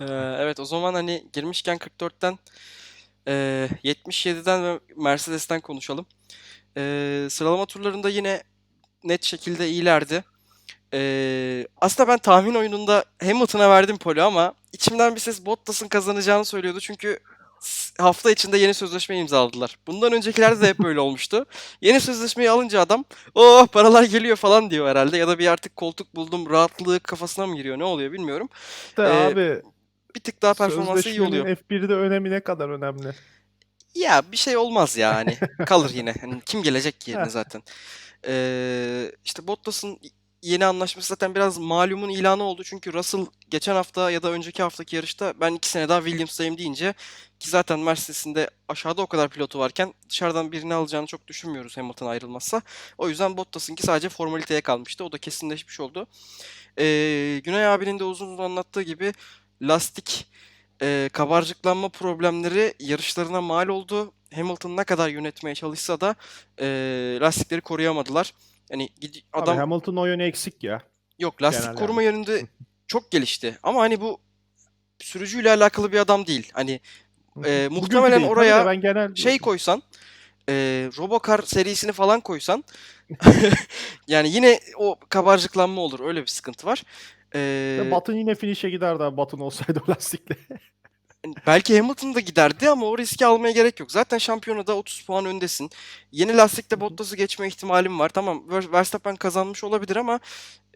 Ee, evet o zaman hani girmişken 44'ten e, 77'den ve Mercedes'ten konuşalım. Ee, sıralama turlarında yine net şekilde iyilerdi. Ee, aslında ben tahmin oyununda Hamilton'a verdim poli ama içimden bir ses Bottas'ın kazanacağını söylüyordu. Çünkü hafta içinde yeni sözleşme imzaladılar. Bundan öncekilerde de hep böyle olmuştu. Yeni sözleşmeyi alınca adam oh paralar geliyor falan diyor herhalde. Ya da bir artık koltuk buldum rahatlığı kafasına mı giriyor ne oluyor bilmiyorum. De Ee, abi Bir tık daha performansı iyi oluyor. sözleşmenin F1'de önemi ne kadar önemli. Ya bir şey olmaz ya hani kalır yine. Hani kim gelecek ki yerine zaten. Ee, işte Bottas'ın yeni anlaşması zaten biraz malumun ilanı oldu. Çünkü Russell geçen hafta ya da önceki haftaki yarışta ben iki sene daha Williams'tayım deyince ki zaten Mercedes'in de aşağıda o kadar pilotu varken dışarıdan birini alacağını çok düşünmüyoruz Hamilton ayrılmazsa. O yüzden Bottas'ınki sadece formaliteye kalmıştı. O da kesinleşmiş oldu. Ee, Günay abinin de uzun uzun anlattığı gibi lastik e, kabarcıklanma problemleri yarışlarına mal oldu. Hamilton ne kadar yönetmeye çalışsa da e, lastikleri koruyamadılar. Yani gidi- Abi adam Hamilton o yönü eksik ya. yok lastik genel koruma yani. yönünde çok gelişti. Ama hani bu sürücüyle alakalı bir adam değil. Hani Bugünkü muhtemelen değil, oraya ben genel şey koysan e, Robocar serisini falan koysan yani yine o kabarcıklanma olur. Öyle bir sıkıntı var. Ee, Batın yine finish'e giderdi abi Batın olsaydı o lastikle. Belki Hamilton da giderdi ama o riski almaya gerek yok. Zaten şampiyonada 30 puan öndesin. Yeni lastikte Bottas'ı geçme ihtimalim var. Tamam Ver- Verstappen kazanmış olabilir ama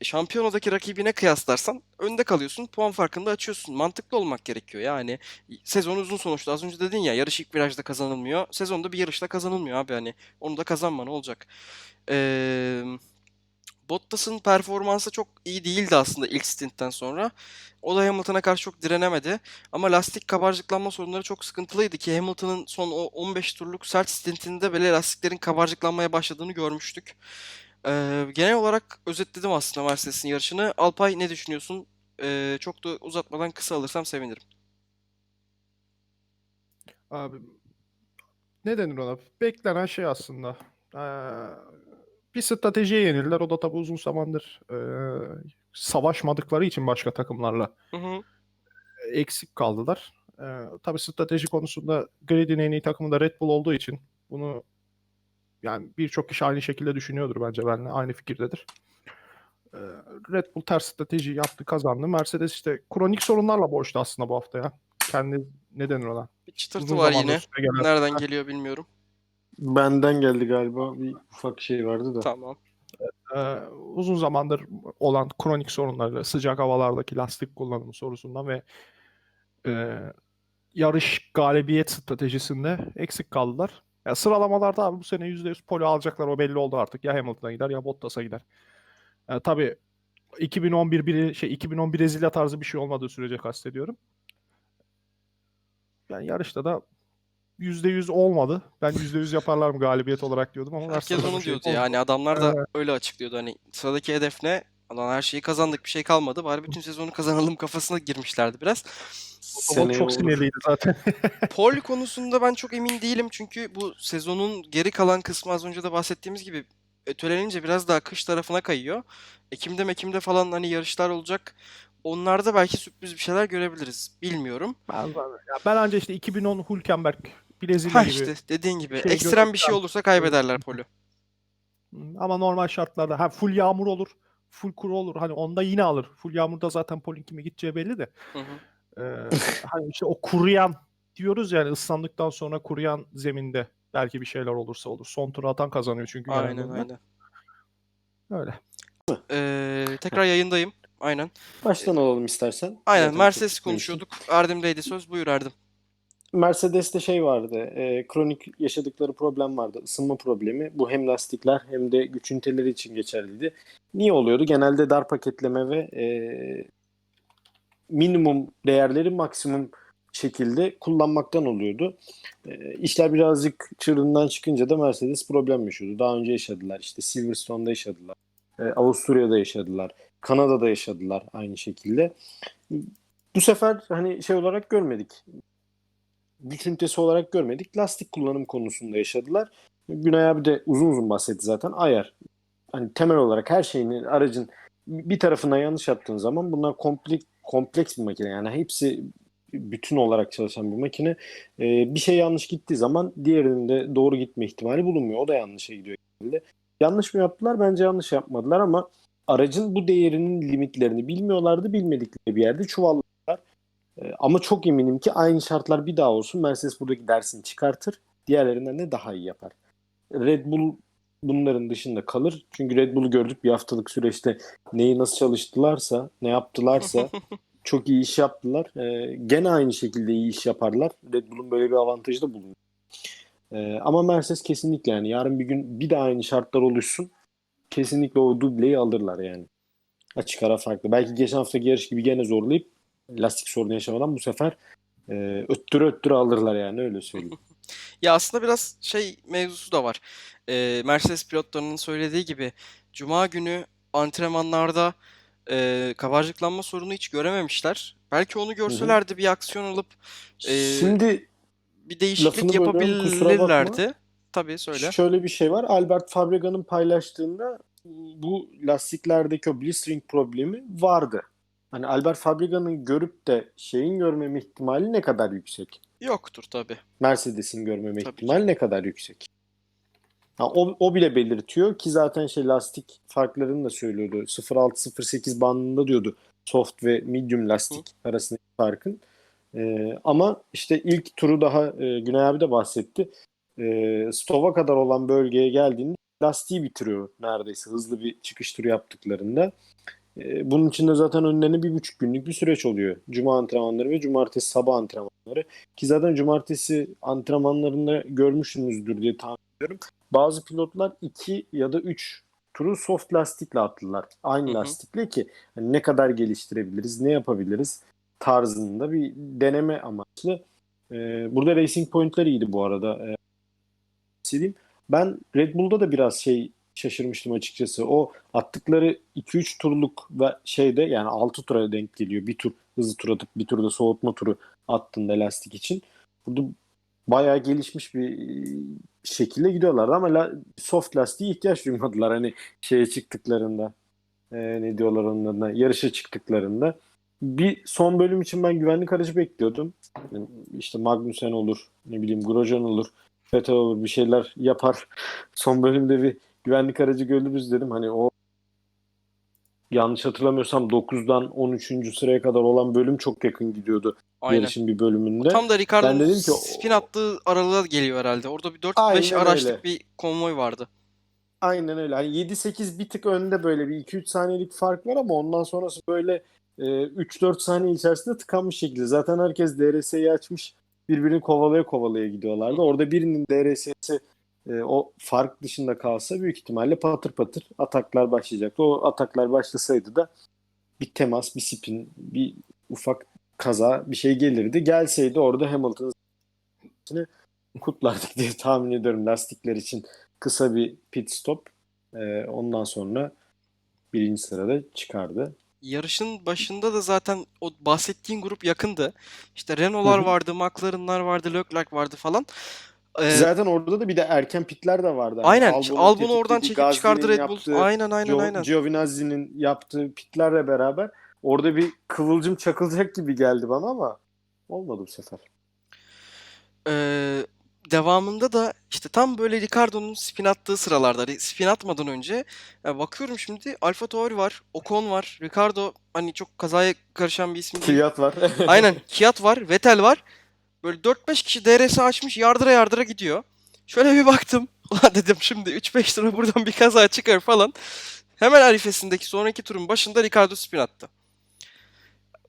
şampiyonadaki rakibine kıyaslarsan önde kalıyorsun. Puan farkını da açıyorsun. Mantıklı olmak gerekiyor yani. Sezon uzun sonuçta. Az önce dedin ya yarış ilk virajda kazanılmıyor. Sezonda bir yarışta kazanılmıyor abi hani. Onu da kazanma ne olacak? Eee Bottas'ın performansı çok iyi değildi aslında ilk stintten sonra. O da Hamilton'a karşı çok direnemedi. Ama lastik kabarcıklanma sorunları çok sıkıntılıydı ki Hamilton'ın son o 15 turluk sert stintinde bile lastiklerin kabarcıklanmaya başladığını görmüştük. Ee, genel olarak özetledim aslında Mercedes'in yarışını. Alpay ne düşünüyorsun? Ee, çok da uzatmadan kısa alırsam sevinirim. Abi ne denir ona? Beklenen şey aslında. Ee, bir stratejiye yenildiler. O da tabii uzun zamandır e, savaşmadıkları için başka takımlarla Hı hı. eksik kaldılar. Ee, tabii strateji konusunda Grid'in en iyi takımı da Red Bull olduğu için bunu yani birçok kişi aynı şekilde düşünüyordur bence benimle aynı fikirdedir. Ee, Red Bull ters strateji yaptı kazandı. Mercedes işte kronik sorunlarla boğuştu aslında bu hafta ya. Kendi ne denir ona? Bir çıtırtı Uzun var yine. Nereden geliyor bilmiyorum. Benden geldi galiba. Bir ufak şey vardı da. Tamam. Ee, uzun zamandır olan kronik sorunları, sıcak havalardaki lastik kullanımı sorusundan ve e, yarış galibiyet stratejisinde eksik kaldılar. Ya sıralamalarda abi bu sene %100 pole alacaklar o belli oldu artık. Ya Hamilton'a gider ya Bottas'a gider. E, tabii 2011 biri şey 2011 Brezilya tarzı bir şey olmadığı sürece kastediyorum. Yani yarışta da %100 olmadı. Ben %100 yaparlar mı galibiyet olarak diyordum ama Herkes onu şey diyordu olmadı. yani adamlar da Evet. öyle açıklıyordu hani sıradaki hedef ne? Lan her şeyi kazandık bir şey kalmadı bari bütün sezonu kazanalım kafasına girmişlerdi biraz. Seneye çok olur. sinirliydi zaten. Pol konusunda ben çok emin değilim çünkü bu sezonun geri kalan kısmı az önce de bahsettiğimiz gibi ötelenince biraz daha kış tarafına kayıyor. Ekim'de Mekim'de falan hani yarışlar olacak. Onlarda belki sürpriz bir şeyler görebiliriz. Bilmiyorum. Ben, ya ben anca işte 2010 Hülkenberg Brezilya Ha gibi. işte dediğin gibi şey ekstrem bir şey olursa kaybederler Pol'ü. Hı, Ama normal şartlarda ha full yağmur olur, full kuru olur. Hani onda yine alır. Full yağmurda zaten Pol'ün kime gideceği belli de. Hı hı. Ee, hani işte o kuruyan diyoruz yani ıslandıktan sonra kuruyan zeminde belki bir şeyler olursa olur. Son turu atan kazanıyor çünkü Aynen genelde. aynen. Öyle. Ee, tekrar yayındayım. Aynen. Baştan alalım istersen. Aynen Zaten Mercedes konuşuyorduk. Erdem'deydi söz. Buyur Erdem. Mercedes'te şey vardı. e, kronik yaşadıkları problem vardı. Isınma problemi. Bu hem lastikler hem de güç üniteleri için geçerliydi. Niye oluyordu? Genelde dar paketleme ve e, minimum değerleri maksimum şekilde kullanmaktan oluyordu. E, işler birazcık çığırından çıkınca da Mercedes problem yaşıyordu. Daha önce yaşadılar. İşte Silverstone'da yaşadılar. E, Avusturya'da yaşadılar. Kanada'da yaşadılar aynı şekilde. Bu sefer hani şey olarak görmedik güç ünitesi olarak görmedik. Lastik kullanım konusunda yaşadılar. Günay abi de uzun uzun bahsetti zaten. Ayar. Hani temel olarak her şeyini aracın bir tarafına yanlış yaptığın zaman bunlar komplik kompleks bir makine. Yani hepsi bütün olarak çalışan bir makine. Ee, bir şey yanlış gittiği zaman diğerinin de doğru gitme ihtimali bulunmuyor. O da yanlışa gidiyor. Yanlış mı yaptılar? Bence yanlış yapmadılar ama aracın bu değerinin limitlerini bilmiyorlardı. Bilmedikleri bir yerde çuvalladılar. Ee, ama çok eminim ki aynı şartlar bir daha olsun. Mercedes buradaki dersini çıkartır. Diğerlerinden de daha iyi yapar. Red Bull bunların dışında kalır. Çünkü Red Bull'u gördük bir haftalık süreçte neyi nasıl çalıştılarsa, ne yaptılarsa çok iyi iş yaptılar. Ee, gene aynı şekilde iyi iş yaparlar. Red Bull'un böyle bir avantajı da bulunuyor. Ee, ama Mercedes kesinlikle yani yarın bir gün bir de aynı şartlar oluşsun. Kesinlikle o dubleyi alırlar yani. Açık ara farklı. Belki geçen haftaki yarış gibi gene zorlayıp lastik sorunu yaşamadan bu sefer e, öttüre öttüre alırlar yani öyle söyleyeyim. Ya aslında biraz şey mevzusu da var. Ee, Mercedes pilotlarının söylediği gibi Cuma günü antrenmanlarda e, kabarcıklanma sorunu hiç görememişler. Belki onu görselerdi bir aksiyon alıp e, Şimdi bir değişiklik yapabilirlerdi. Tabii söyle. Şöyle bir şey var. Albert Fabrega'nın paylaştığında bu lastiklerdeki o blistering problemi vardı. Hani Albert Fabrega'nın görüp de şeyin görmeme ihtimali ne kadar yüksek? Yoktur tabii. Mercedes'in görmeme Tabii ihtimali ne kadar yüksek? Ha, o, o bile belirtiyor ki zaten şey lastik farklarını da söylüyordu. 0.6-0.8 bandında diyordu soft ve medium lastik arasındaki farkın. Ee, ama işte ilk turu daha e, Güney abi de bahsetti. Ee, Stova kadar olan bölgeye geldiğinde lastiği bitiriyor neredeyse hızlı bir çıkış turu yaptıklarında. Ee, bunun için de zaten önlerine bir buçuk günlük bir süreç oluyor. Cuma antrenmanları ve cumartesi sabah antrenmanları. Ki zaten cumartesi antrenmanlarında görmüşsünüzdür diye tahmin ediyorum. Bazı pilotlar 2 ya da 3 turu soft lastikle attılar. Aynı Hı hı. lastikle ki hani ne kadar geliştirebiliriz, ne yapabiliriz tarzında bir deneme amaçlı. Ee, burada Racing Point'ler iyiydi bu arada. Ee, söyleyeyim. Ben Red Bull'da da biraz şey şaşırmıştım açıkçası. O attıkları 2-3 turluk ve şeyde yani 6 tura denk geliyor. Bir tur hızlı tur atıp bir turda soğutma turu attığında lastik için. Burada bayağı gelişmiş bir şekilde gidiyorlardı ama la, soft lastiğe ihtiyaç duymadılar hani şeye çıktıklarında. Ee, ne diyorlar onun adına? Yarışa çıktıklarında. Bir son bölüm için ben güvenlik aracı bekliyordum. Yani İşte Magnussen olur, ne bileyim Grosjean olur, Vettel olur bir şeyler yapar. Son bölümde bir güvenlik aracı görürüz dedim. Hani o yanlış hatırlamıyorsam 9'dan 13. sıraya kadar olan bölüm çok yakın gidiyordu Aynen. yarışın bir bölümünde. Tam da Ricardo'nun dedim ki o- spin attığı aralığa geliyor herhalde. Orada bir 4-5 Aynen araçlık öyle. bir konvoy vardı. Aynen öyle. Hani 7-8 bir tık önde böyle bir 2-3 saniyelik fark var ama ondan sonrası böyle e, 3-4 saniye içerisinde tıkanmış şekilde. Zaten herkes DRS'yi açmış birbirini kovalaya kovalaya gidiyorlardı. Orada birinin DRS'si e, o fark dışında kalsa büyük ihtimalle patır patır ataklar başlayacaktı. O ataklar başlasaydı da bir temas, bir spin, bir ufak kaza bir şey gelirdi. Gelseydi orada Hamilton'ın kutlardık diye tahmin ediyorum lastikler için kısa bir pit stop. Ee, ondan sonra birinci sırada çıkardı. Yarışın başında da zaten o bahsettiğin grup yakındı. İşte Renault'lar vardı, McLaren'lar vardı, Leclerc vardı falan. Ee, Zaten orada da bir de erken pitler de vardı. Hani aynen. Albon'u oradan tetiklediği, çekip çıkardı Red Bull. yaptığı, Aynen aynen Gio- aynen. Giovinazzi'nin yaptığı pitlerle beraber orada bir kıvılcım çakılacak gibi geldi bana ama olmadı bu sefer. Ee, devamında da işte tam böyle Ricardo'nun spin attığı sıralarda spin atmadan önce bakıyorum şimdi Alfa Tauri var, Ocon var, Ricardo hani çok kazaya karışan bir isim. Kvyat var. Aynen Kiat var, Vettel var. Böyle 4-5 kişi DRS açmış yardıra yardıra gidiyor. Şöyle bir baktım. Ulan dedim şimdi 3-5 tura buradan bir kaza çıkar falan. Hemen arifesindeki sonraki turun başında Ricardo spin attı.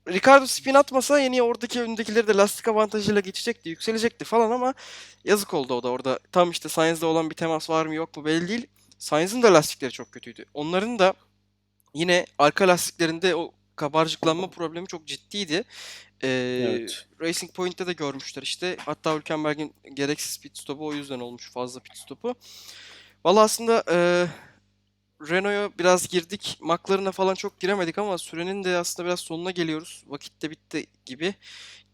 Ricardo spin atmasa yeni oradaki öndekileri de lastik avantajıyla geçecekti, yükselecekti falan ama yazık oldu o da orada. Tam işte Sainz'da olan bir temas var mı yok mu belli değil. Sainz'ın da lastikleri çok kötüydü. Onların da yine arka lastiklerinde o kabarcıklanma problemi çok ciddiydi. Ee, Evet. Racing Point'te de görmüşler işte. Hatta Hülkenberg'in gereksiz pit stopu o yüzden olmuş fazla pit stopu. Valla aslında e, Renault'a biraz girdik. McLaren'a falan çok giremedik ama sürenin de aslında biraz sonuna geliyoruz. Vakit de bitti gibi.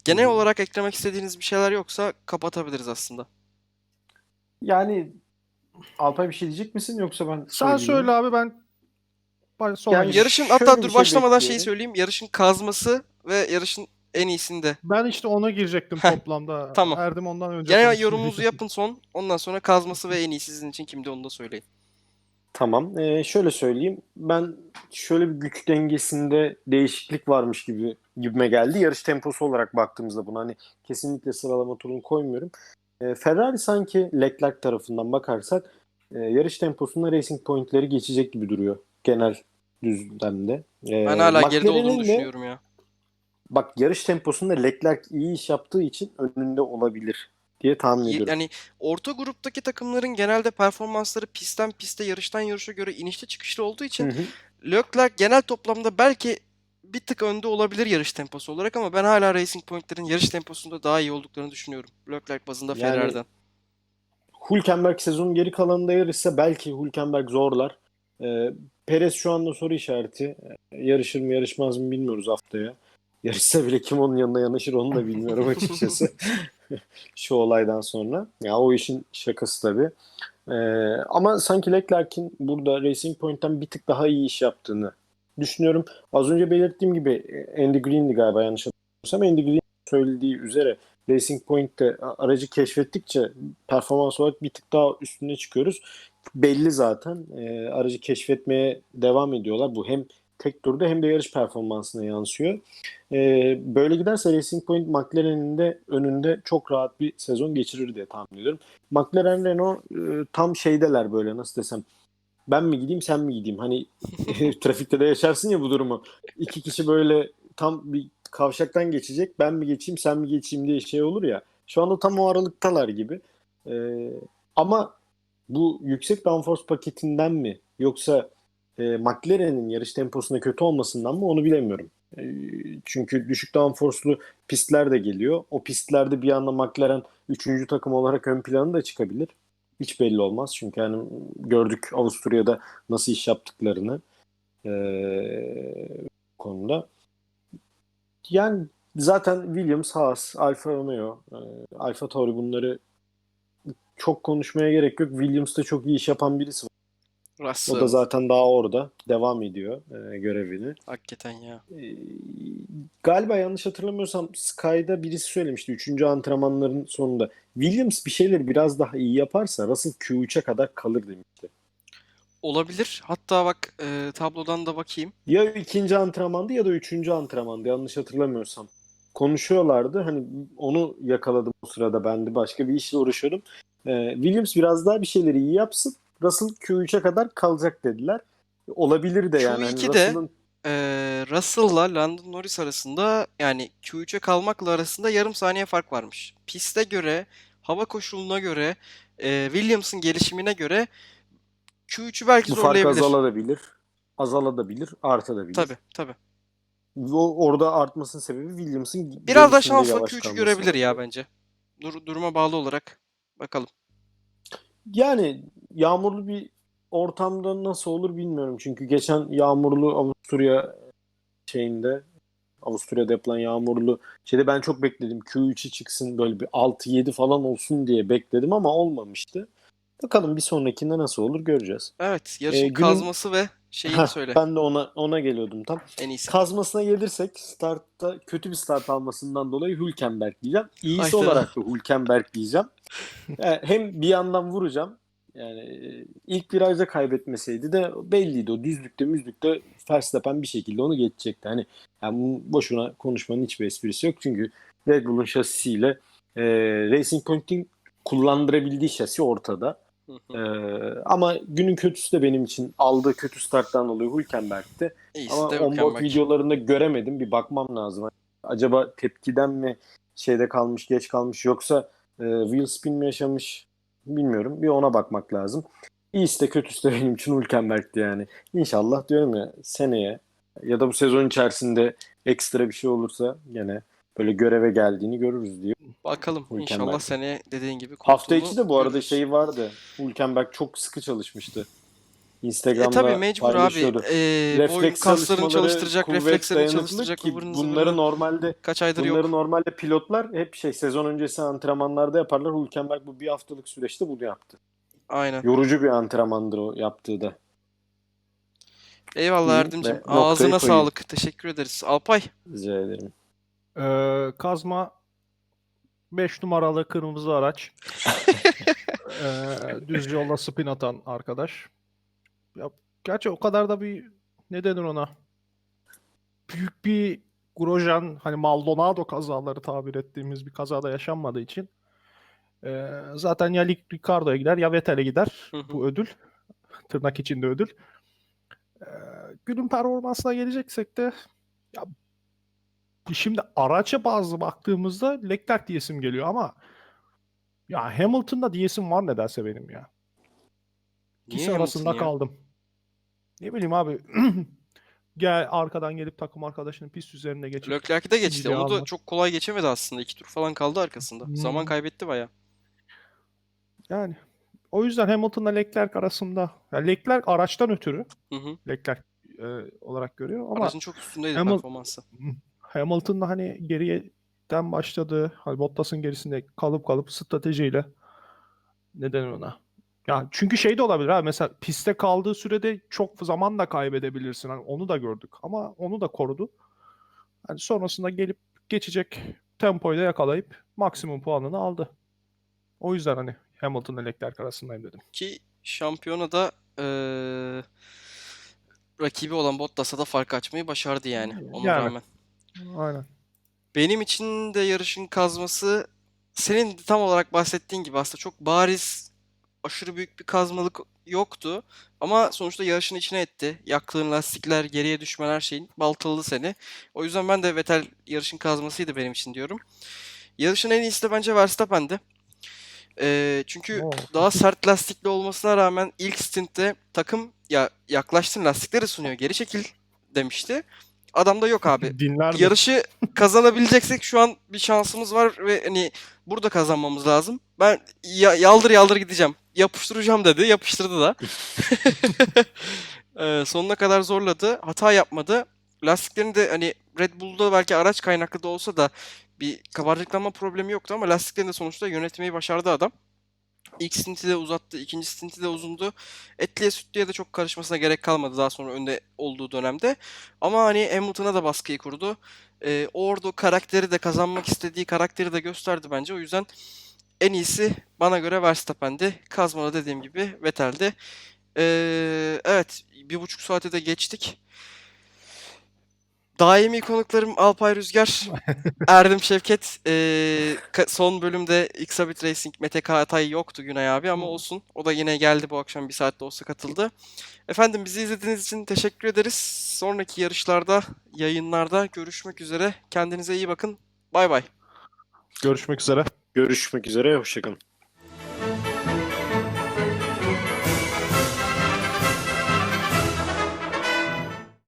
Genel olarak eklemek istediğiniz bir şeyler yoksa kapatabiliriz aslında. Yani Alpay bir şey diyecek misin yoksa ben Sen söyle abi ben sonra Yani. Yarışın hatta dur şey başlamadan şeyi bekliyorum. söyleyeyim. Yarışın kazması ve yarışın en iyisinde. Ben işte ona girecektim toplamda. tamam. Erdem ondan önce Genel yorumunuzu yapın son. Ondan sonra kazması ve en iyi sizin için kimdi onu da söyleyin. Tamam. Ee, şöyle söyleyeyim. Ben şöyle bir güç dengesinde değişiklik varmış gibi gibime geldi. Yarış temposu olarak baktığımızda buna hani kesinlikle sıralama turunu koymuyorum. Ee, Ferrari sanki Leclerc tarafından bakarsak e, yarış temposunda Racing Point'leri geçecek gibi duruyor genel düzlemde. Ee, Ben hala geride olduğunu de- düşünüyorum ya. Bak yarış temposunda Leclerc iyi iş yaptığı için önünde olabilir diye tahmin ediyorum. Yani orta gruptaki takımların genelde performansları pistten piste, yarıştan yarışa göre inişli çıkışlı olduğu için Hı hı. Leclerc genel toplamda belki bir tık önde olabilir yarış temposu olarak ama ben hala Racing Point'lerin yarış temposunda daha iyi olduklarını düşünüyorum. Leclerc bazında Yani- Ferrari'den. Hülkenberg sezonun geri kalanında yarışsa belki Hülkenberg zorlar. Ee, Perez şu anda soru işareti. Ee, Yarışır mı yarışmaz mı bilmiyoruz haftaya. Yarışsa bile kim onun yanına yanaşır onu da bilmiyorum açıkçası. şu olaydan sonra. Ya o işin şakası tabii. Ee, ama sanki Leclerc'in burada Racing Point'ten bir tık daha iyi iş yaptığını düşünüyorum. Az önce belirttiğim gibi e, Andy Green'di galiba yanlış hatırlamıyorsam. Andy Green söylediği üzere Racing Point'te aracı keşfettikçe performans olarak bir tık daha üstüne çıkıyoruz. Belli zaten. E, aracı keşfetmeye devam ediyorlar. Bu hem tek turda hem de yarış performansına yansıyor. E, böyle giderse Racing Point McLaren'in de önünde çok rahat bir sezon geçirir diye tahmin ediyorum. McLaren Renault e, tam şeydeler böyle nasıl desem. Ben mi gideyim sen mi gideyim? Hani trafikte de yaşarsın ya bu durumu. İki kişi böyle tam bir kavşaktan geçecek. Ben mi geçeyim sen mi geçeyim diye şey olur ya. Şu anda tam o aralıktalar gibi. Ee, ama bu yüksek downforce paketinden mi yoksa e, McLaren'in yarış temposunda kötü olmasından mı onu bilemiyorum. E, çünkü düşük downforce'lu pistler de geliyor. O pistlerde bir anda McLaren 3. takım olarak ön plana da çıkabilir. Hiç belli olmaz. Çünkü hani gördük Avusturya'da nasıl iş yaptıklarını e, konuda. Yani zaten Williams, Haas, Alfa Romeo, e, Alfa Tauri bunları çok konuşmaya gerek yok. Williams'ta çok iyi iş yapan birisi var. Russell. O da zaten daha orada. Devam ediyor e, görevini. Hakikaten ya. E, galiba yanlış hatırlamıyorsam Sky'da birisi söylemişti. Üçüncü antrenmanların sonunda. Williams bir şeyleri biraz daha iyi yaparsa Russell Q3'e kadar kalır demişti. Olabilir. Hatta bak e, tablodan da bakayım. Ya ikinci antrenmandı ya da üçüncü antrenmandı yanlış hatırlamıyorsam. Konuşuyorlardı. Hani onu yakaladım o sırada ben de başka bir işle uğraşıyordum. Ee, Williams biraz daha bir şeyleri iyi yapsın. Russell Q3'e kadar kalacak dediler. Olabilir de yani. Hani Q2'de Russell'ın e, Russell'la Lando Norris arasında yani Q3'e kalmakla arasında yarım saniye fark varmış. Piste göre, hava koşuluna göre, e, Williams'ın gelişimine göre Q3'ü belki bu fark zorlayabilir. azalabilir. Azalabilir, artabilir. Tabii tabii. O, orada artmasının sebebi Williams'ın Biraz da şansla yavaş Q3'ü kalması. görebilir ya bence. Dur, duruma bağlı olarak. Bakalım. Yani yağmurlu bir ortamda nasıl olur bilmiyorum. Çünkü geçen yağmurlu Avusturya şeyinde Avusturya'da yapılan yağmurlu şeyde ben çok bekledim. Q3'ü çıksın böyle bir 6-7 falan olsun diye bekledim ama olmamıştı. Bakalım bir sonrakinde nasıl olur göreceğiz. Evet, yarışın günün- kazması ve Heh, söyle. Ben de ona ona geliyordum tam. En iyisi. Kazmasına gelirsek startta kötü bir start almasından dolayı Hülkenberg diyeceğim. İyisi Hayda. olarak da Hülkenberg diyeceğim. Yani hem bir yandan vuracağım. Yani e, ilk virajda kaybetmeseydi de belliydi. O düzlükte müzlükte Verstappen bir şekilde onu geçecekti. Hani yani boşuna konuşmanın hiçbir esprisi yok. Çünkü Red Bull'un şasisiyle e, Racing Point'in kullandırabildiği şasi ortada. Hı hı. E, ama günün kötüsü de benim için aldığı kötü starttan dolayı Hülkenberg'ti. İyisi Ama onboard videolarında göremedim. Bir bakmam lazım. Acaba tepkiden mi şeyde kalmış, geç kalmış yoksa e, wheel spin mi yaşamış bilmiyorum. Bir ona bakmak lazım. İyisi de kötüsü de benim için Hülkenberg'ti yani. İnşallah diyorum ya seneye ya da bu sezon içerisinde ekstra bir şey olursa gene böyle göreve geldiğini görürüz diyor. Bakalım. Hülkenberg. İnşallah seneye dediğin gibi Hafta içi de bu arada görürüz. şey vardı. Hülkenberg çok sıkı çalışmıştı. E Instagram'da tabii mecbur abi. E, refleks kaslarını çalıştıracak, reflekslerini çalıştıracak ki bunları normalde kaç aydır bunları yok. normalde pilotlar hep şey sezon öncesi antrenmanlarda yaparlar. Hülkenberg bu bir haftalık süreçte bunu yaptı. Aynen. Yorucu bir antrenmandır o yaptığı da. Eyvallah Erdemciğim. Ağzına sağlık. Teşekkür ederiz. Alpay. Rica ederim. Ee, Kazma 5 numaralı kırmızı araç. Ee, düz yolda spin atan arkadaş. Ya, gerçi o kadar da bir ne denir ona? Büyük bir Grosjean hani Maldonado kazaları tabir ettiğimiz bir kazada yaşanmadığı için ee, zaten ya Ricardo'ya gider ya Vettel'e gider bu ödül. Tırnak içinde ödül. Ee, günün performansına geleceksek de ya Şimdi araca bazı baktığımızda Leclerc diyesim geliyor ama ya Hamilton'da diyesim var nedense benim ya. Niye İkisi arasında Hamilton ya? kaldım. Ne bileyim abi. Gel arkadan gelip takım arkadaşının pist üzerine geçip Leclerc'i de geçti. Onu da almak. çok kolay geçemedi aslında. İki tur falan kaldı arkasında. Zaman Hmm. kaybetti baya. yani o yüzden Hamilton'la Leclerc arasında ya Leclerc araçtan ötürü Hı hı. Leclerc e, olarak görüyor ama Aracın çok üstündeydi Hamil- performansı. Hamilton'da hani geriden başladı. Hani Bottas'ın gerisinde kalıp kalıp stratejiyle neden ona? Ya çünkü şey de olabilir ha mesela pistte kaldığı sürede çok zaman da kaybedebilirsin. Hani onu da gördük ama onu da korudu. Hani sonrasında gelip geçecek tempoyu da yakalayıp maksimum puanını aldı. O yüzden hani Hamilton ile Leclerc arasındayım dedim. Ki şampiyonada eee rakibi olan Bottas'a da fark açmayı başardı yani. Ona Yani. rağmen. Aynen. Benim için de yarışın kazması senin tam olarak bahsettiğin gibi aslında çok bariz aşırı büyük bir kazmalık yoktu. Ama sonuçta yarışın içine etti. Yaktığın lastikler, geriye düşmen her şeyin baltaladı seni. O yüzden ben de Vettel yarışın kazmasıydı benim için diyorum. Yarışın en iyisi de bence Verstappen'di. Ee, çünkü Oo. daha sert lastikli olmasına rağmen ilk stintte takım ya yaklaştın lastikleri sunuyor geri çekil demişti. Adamda yok abi. Dinler? Yarışı kazanabileceksek şu an bir şansımız var ve hani burada kazanmamız lazım. Ben ya- yaldır yaldır gideceğim. Yapıştıracağım dedi. Yapıştırdı da. Ee, sonuna kadar zorladı. Hata yapmadı. Lastiklerini de hani Red Bull'da belki araç kaynaklı da olsa da bir kabarcıklanma problemi yoktu ama lastiklerini de sonuçta yönetmeyi başardı adam. İlk stinti de uzattı, ikinci stinti de uzundu. Etliye sütlüye de çok karışmasına gerek kalmadı daha sonra önde olduğu dönemde. Ama hani Hamilton'a da baskıyı kurdu. Ee, orada karakteri de kazanmak istediği karakteri de gösterdi bence. O yüzden en iyisi bana göre Verstappen'di. Kazma'da dediğim gibi Vettel'di. Ee, evet, bir buçuk saate de geçtik. Daimi konuklarım Alpay Rüzgar, Erdem Şevket. Ee, son bölümde Xabit Racing, Mete Kağatay yoktu Günay abi ama olsun. O da yine geldi bu akşam bir saatte olsa katıldı. Efendim bizi izlediğiniz için teşekkür ederiz. Sonraki yarışlarda, yayınlarda görüşmek üzere. Kendinize iyi bakın. Bay bay. Görüşmek üzere. Görüşmek üzere. Hoşçakalın.